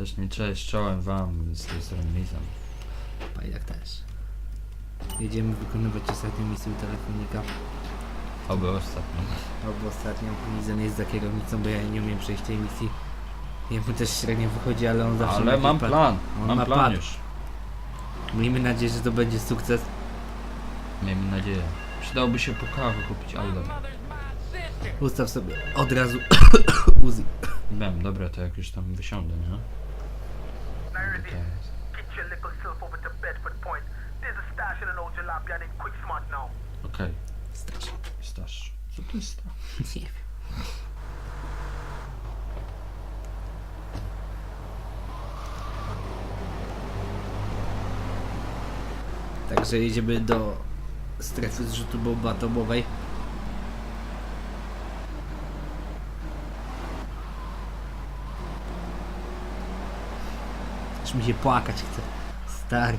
Też nie cześć, czołem wam z tej strony Lizam. Pajak też. Jedziemy wykonywać ostatnią misję telefonika. Oby ostatnio. Albo ostatnią. Lizan jest za kierownicą, bo ja nie umiem przejść tej misji. Jemu też średnio wychodzi, ale on zawsze Ale ma mam pad. plan, On mam ma plan pad. już. Miejmy nadzieję, że to będzie sukces. Miejmy nadzieję. Przydałoby się po kawę kupić, ale dobra. Ustaw sobie od razu Uzi. Wiem, dobra, to jak już tam wysiądę, nie? Nerdy, Okej. get your little self over to Bedford Point. There's a stash in an old jalopy named Quick Smart now. Okej. Stasz. Stasz. Co to jest stasz? Nie wiem. Także jedziemy do strefy zrzutu bomby atomowej. Aż mi się płakać chce. Stary.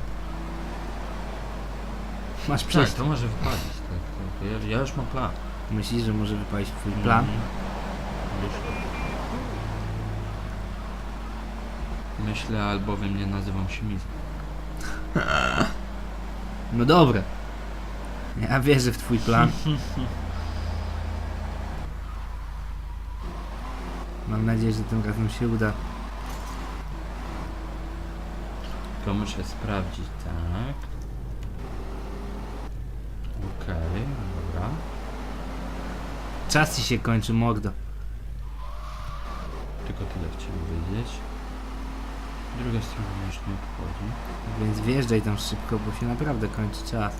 Masz Tak, przejść. to może wypalić. Tak, tak. Ja, ja już mam plan. Myślisz, że może wypalić twój plan? Mhm. To. Myślę, albowiem nie nazywam się Miz. No dobra. Ja wierzę w twój plan. Mam nadzieję, że tym razem się uda. Tylko muszę sprawdzić, tak. Okej, dobra. Czas ci się kończy, mordo. Tylko tyle chciałem wiedzieć. Druga strona już nie obchodzi. Więc wjeżdżaj tam szybko, bo się naprawdę kończy czas.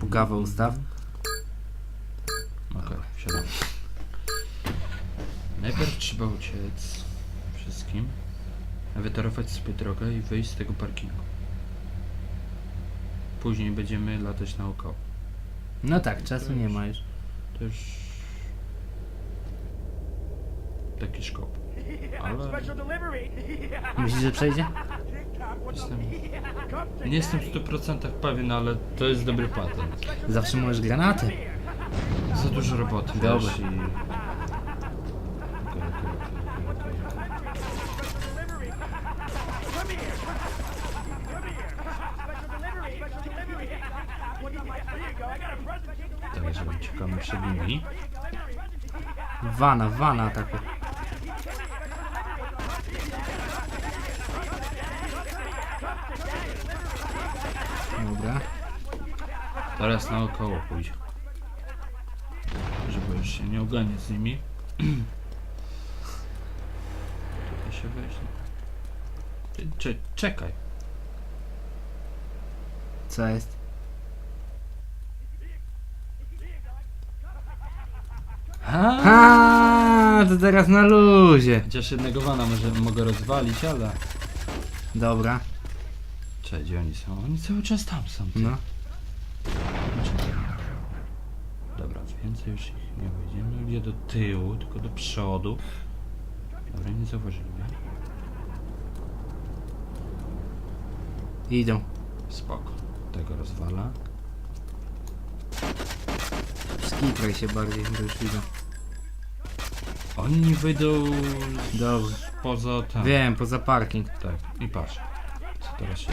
Pugawę ustaw. Trzeba uciec wszystkim, wytorować sobie drogę i wyjść z tego parkingu. Później będziemy latać naokoło. No tak, czasu nie ma już. To już... Taki szkop. Ale. Myślisz, że przejdzie? jestem... Nie jestem w 100% pewien, ale to jest dobry patent. Zawsze możesz granaty. Za dużo roboty, Dobra. wiesz, i... Tak, żeby uciekamy przed nimi. Wana, wana ataku. Dobra. Teraz naokoło pójdzie. Żeby już się nie oganiać z nimi. Się. Ty- Cze czekaj. Co jest? Ha! To teraz na luzie. Chociaż jednego wana może mogę rozwalić, ale... Dobra, Cześć, gdzie oni są? Oni cały czas tam są. Ty. no. Dobra, więcej już ich nie wejdziemy. Nie do tyłu, tylko do przodu. Dobra, nie zauważyli mnie. Idą. Spoko. Tego rozwala. Skitraj się bardziej, bo już idą. Oni wyjdą Dobra. poza tam. Wiem, poza parking. Tak, i patrz. Co teraz się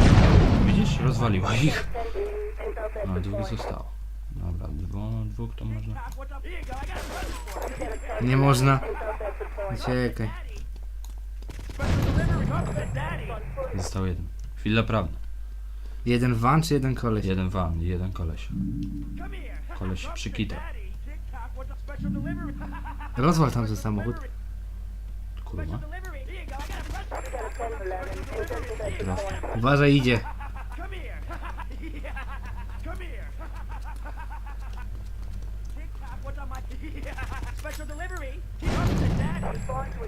Widzisz? Rozwaliła ich. No, dwóch zostało. Dobra, dwo, dwóch to można. Nie można. Uciekaj. Został jeden. Chwila prawda. Jeden van czy jeden koleś? Jeden van i jeden koleś. Koleś się przykitał. Rozwal tam ten samochód. Kurwa. Uważaj, idzie.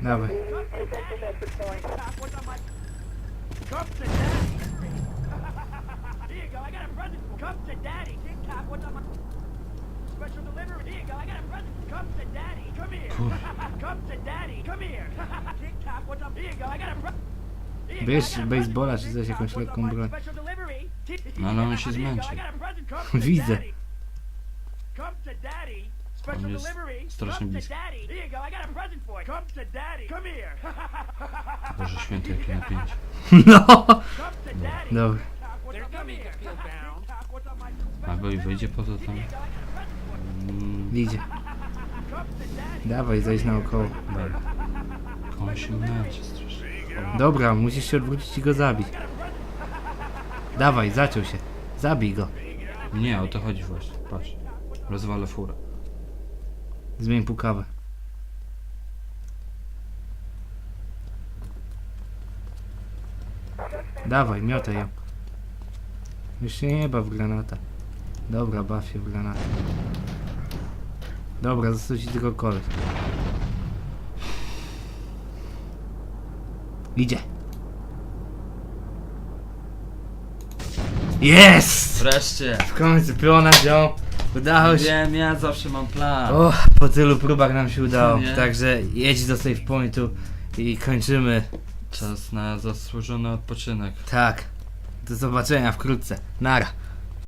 Dawaj. Here you go. I got a present. Come to daddy. What's on my special delivery? Here you go. I got a present. Come to daddy. Come here. Come to daddy. Come here. Tick tock. What's up? Here you go. I got a present. A baseballa czy coś, jakąś lekką broń. No ale on się zmęczy. Widzę. On jest strasznie blisko. Boże święty, jakie napięcie. No! Dobra. They're coming to feel down. What's on my A bo i wyjdzie poza tam. Mm, Idzie. Dawaj, zejdź naokoło. dobra. Koło się męczy strasznie. Dobra, musisz się odwrócić i go zabić. Dawaj, zaciął się. Zabij go. Nie, o to chodzi właśnie. Patrz. Rozwalę furę. Zmień pukawę. Dawaj, miotaj ją. Już się nie baw w granata. Dobra, baw się w granata. Dobra, został ci tylko koleś. Idzie. Jest! Wreszcie! W końcu piona wziął. Udało się. Wiem, ja zawsze mam plan. O, po tylu próbach nam się udało. Nie? Także jedź do save pointu i kończymy. Czas na zasłużony odpoczynek. Tak. Do zobaczenia wkrótce. Nara.